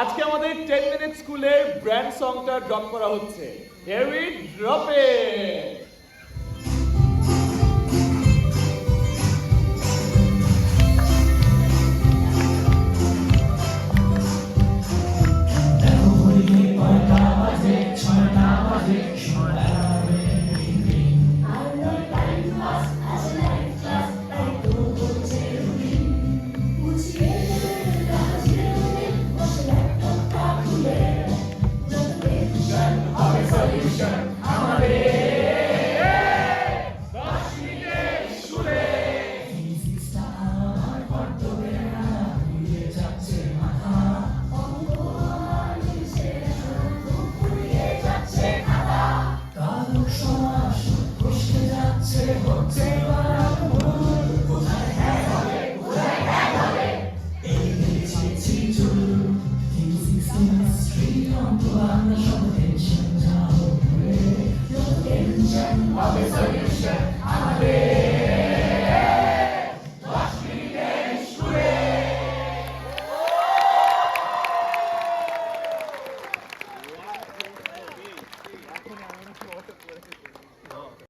আজকে আমাদের ten minute স্কুলে ব্র্যান্ড সংটা ড্রপ করা হচ্ছে। Here we drop it! Officer